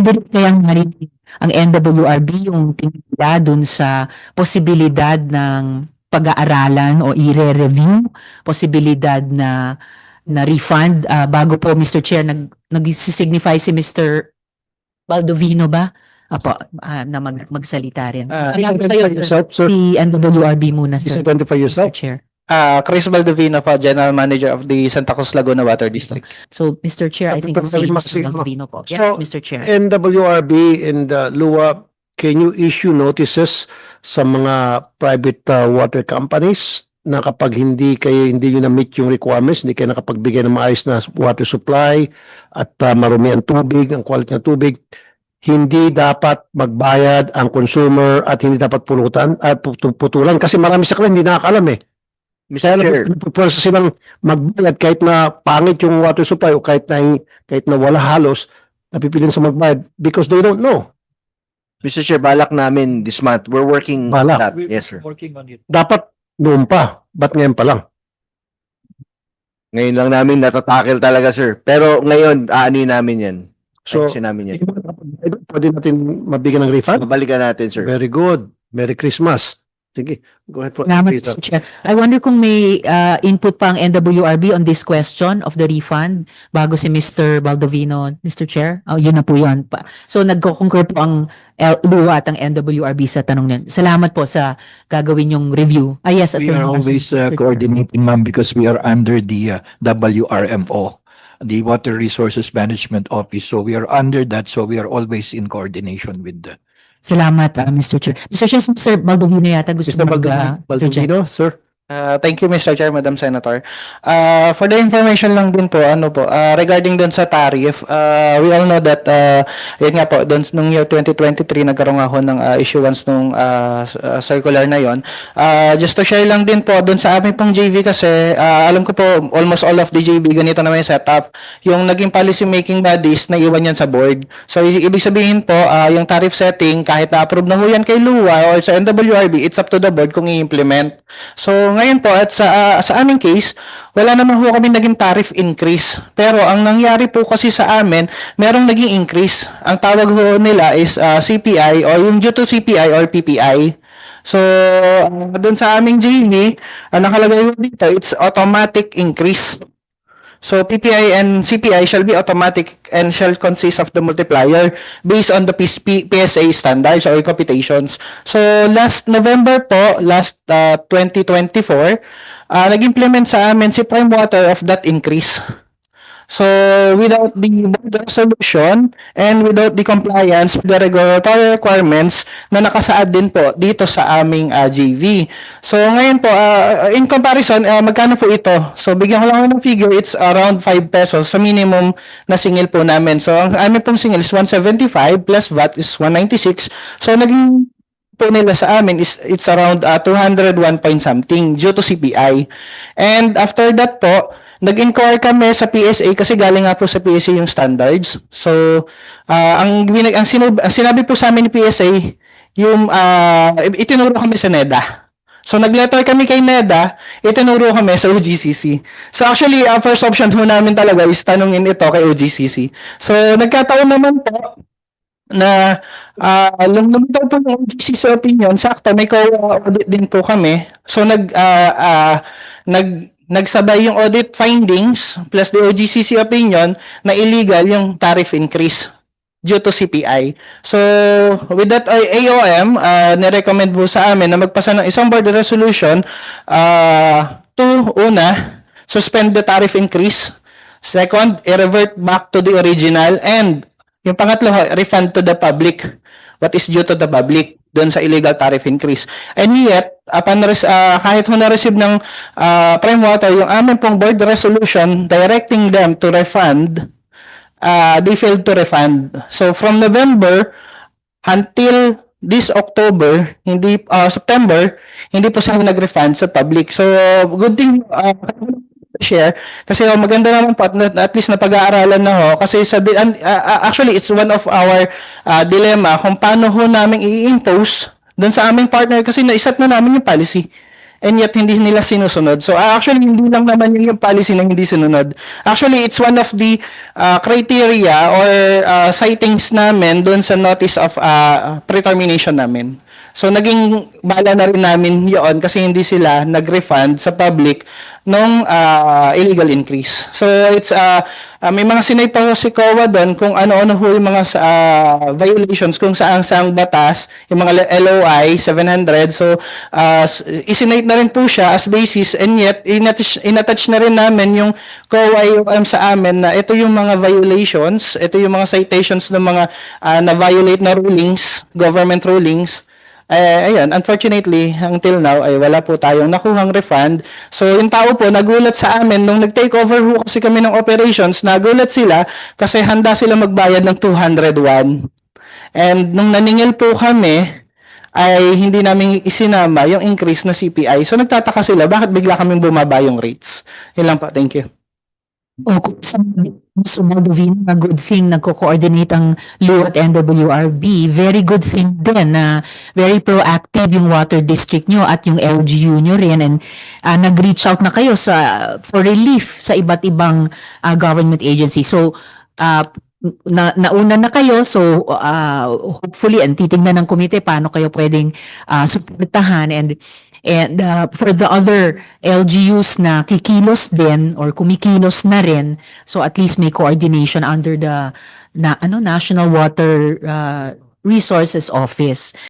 pwede rin kayang marinig ang NWRB yung tingin nila dun sa posibilidad ng pag-aaralan o i-review, posibilidad na na refund Ah, bago po Mr. Chair nag nag-signify si Mr. Baldovino ba? Apo, ah, na mag, magsalita rin. Kaya identify yourself, sir. Si NWRB muna, sir. identify Mr. yourself. Chair. Ah, Chris Baldovino po, General Manager of the Santa Cruz Laguna Water District. So, Mr. Chair, I think sabi mo Mr. Baldovino po. So, Yeah, Mr. Chair. NWRB and uh, LUA, can you issue notices sa mga private uh, water companies na kapag hindi kayo hindi nyo na-meet yung requirements, hindi kayo nakapagbigay ng maayos na water supply at uh, marumi ang tubig, ang quality ng tubig, hindi dapat magbayad ang consumer at hindi dapat pulutan at put- putulan kasi marami sa kanila hindi nakakalam eh. Kaya Mr. Chair, pupwersa silang magbayad kahit na pangit yung water supply o kahit na, kahit na wala halos, napipiliin sa magbayad because they don't know. Mr. Chair, balak namin this month. We're working on Balak. that. Yes, sir. Working on it. Dapat noon pa. Ba't ngayon pa lang? Ngayon lang namin natatakil talaga, sir. Pero ngayon, aanin namin yan. So, Ayusin namin yan. pwede natin mabigyan ng refund? Babalikan natin, sir. Very good. Merry Christmas. Sige, go ahead po. Salamat, Please, Mr. Chair. I wonder kung may uh, input pa ang NWRB on this question of the refund bago si Mr. Baldovino, Mr. Chair. Oh, yun na po yun. Pa. So, nagko-concur po ang LUA at ang NWRB sa tanong niyan. Salamat po sa gagawin yung review. Ah, yes, We are always uh, coordinating, ma'am, because we are under the uh, WRMO, the Water Resources Management Office. So we are under that, so we are always in coordination with the Salamat, ah, Mr. Chair. Mr. Chair, Mr. Baldovino yata gusto Mr. mag, Baldovino, interject. Baldovino, sir. Ah, thank you Mr. Chair, Madam Senator. Ah, for the information lang din po, ano po, ah, regarding doon sa tariff, ah, we all know that uh, yun nga po, doon nung year 2023 nagkaroon ako ng ah, issuance nung ah, circular na yon. Ah, just to share lang din po doon sa aming pong JV kasi ah, alam ko po almost all of the JV ganito naman yung setup. Yung naging policy making bodies na iwan yan sa board. So ibig sabihin po ah, yung tariff setting kahit na-approve na ho yan kay LUA or sa NWRB, it's up to the board kung i-implement. So ngayon po at sa ah, sa aming case, wala naman ho kami naging tariff increase. Pero ang nangyari po kasi sa amin, merong naging increase. Ang tawag ho nila is ah, CPI or yung due to CPI or PPI. So, uh, doon sa aming JV, ang nakalagay ho dito, it's automatic increase. So, PPI and CPI shall be automatic and shall consist of the multiplier based on the PSA standards or computations. So, last November po, last uh, 2024, uh, nag-implement sa amin si Prime Water of that increase. So, without the board resolution and without the compliance with the regulatory requirements na nakasaad din po dito sa aming uh, JV. So, ngayon po, uh, in comparison, uh, magkano po ito? So, bigyan ko lang ng figure, it's around 5 pesos sa minimum na singil po namin. So, ang aming pong singil is 175 plus VAT is 196. So, naging po nila sa amin is it's around uh, 201 point something due to CPI. And after that po, nag-inquire kami sa PSA kasi galing nga po sa PSA yung standards. So, uh, ang, ang, sinub- ang sinabi po sa amin ni PSA, yung uh, itinuro kami sa NEDA. So nag-letter kami kay NEDA, itinuro kami sa OGCC. So actually, ang first option ho namin talaga is tanungin ito kay OGCC. So nagkataon naman po na uh, lumitaw po ng OGCC opinion, sakto may co-audit din po kami. So nag ah, ah, nag nagsabay yung audit findings plus the OGCC opinion na illegal yung tariff increase due to CPI. So, with that uh, AOM, uh, nirecommend po sa amin na magpasa ng isang board resolution uh, to, una, suspend the tariff increase. Second, i-revert back to the original. And yung pangatlo, refund to the public what is due to the public doon sa illegal tariff increase. And yet, upon ah, kahit ho na-receive ng ah, Prime Water yung amin pong board resolution directing them to refund, ah, they failed to refund. So from November until this October, hindi ah, September, hindi po sila nag-refund sa public. So good thing ah, share kasi oh, maganda naman po at, at least napag-aaralan na ho kasi sa ah, actually it's one of our ah, dilemma kung paano ho namin i-impose doon sa aming partner kasi naisat na namin yung policy. and yet hindi nila sinusunod. So uh, actually hindi lang naman yun yung policy na hindi sinunod. Actually it's one of the uh, criteria or uh, sightings namin doon sa notice of uh, pre-termination namin. So naging bala na rin namin yon kasi hindi sila nag-refund sa public nung uh, illegal increase. So it's uh, uh, may mga sinay pa si COA doon kung ano-ano ho yung mga uh, violations kung saan saang batas, yung mga LOI 700. So uh, isinate na rin po siya as basis and yet inattach, inattach na rin namin yung COA UM sa amin na ito yung mga violations, ito yung mga citations ng mga uh, na-violate na rulings, government rulings. Eh, ayun, unfortunately, until now, ay wala po tayong nakuhang refund. So, yung tao po, nagulat sa amin, nung nag-take over ho kasi kami ng operations, nagulat sila kasi handa sila magbayad ng 201. And nung naningil po kami, ay hindi namin isinama yung increase na CPI. So, nagtataka sila, bakit bigla kaming bumaba yung rates? Yun lang po, thank you. O kung sa Mr. Moldovino, a good thing nagko-coordinate ang LU at NWRB. Very good thing din na very proactive yung water district nyo at yung LGU nyo rin and ah, nag-reach out na kayo sa for relief sa iba't ibang ah, government agency. So, ah, na nauna na kayo so ah, hopefully and titingnan ng komite paano kayo pwedeng ah, suportahan and and ah, for the other LGUs na kikilos din or kumikilos na rin so at least may coordination under the na ano National Water ah, Resources Office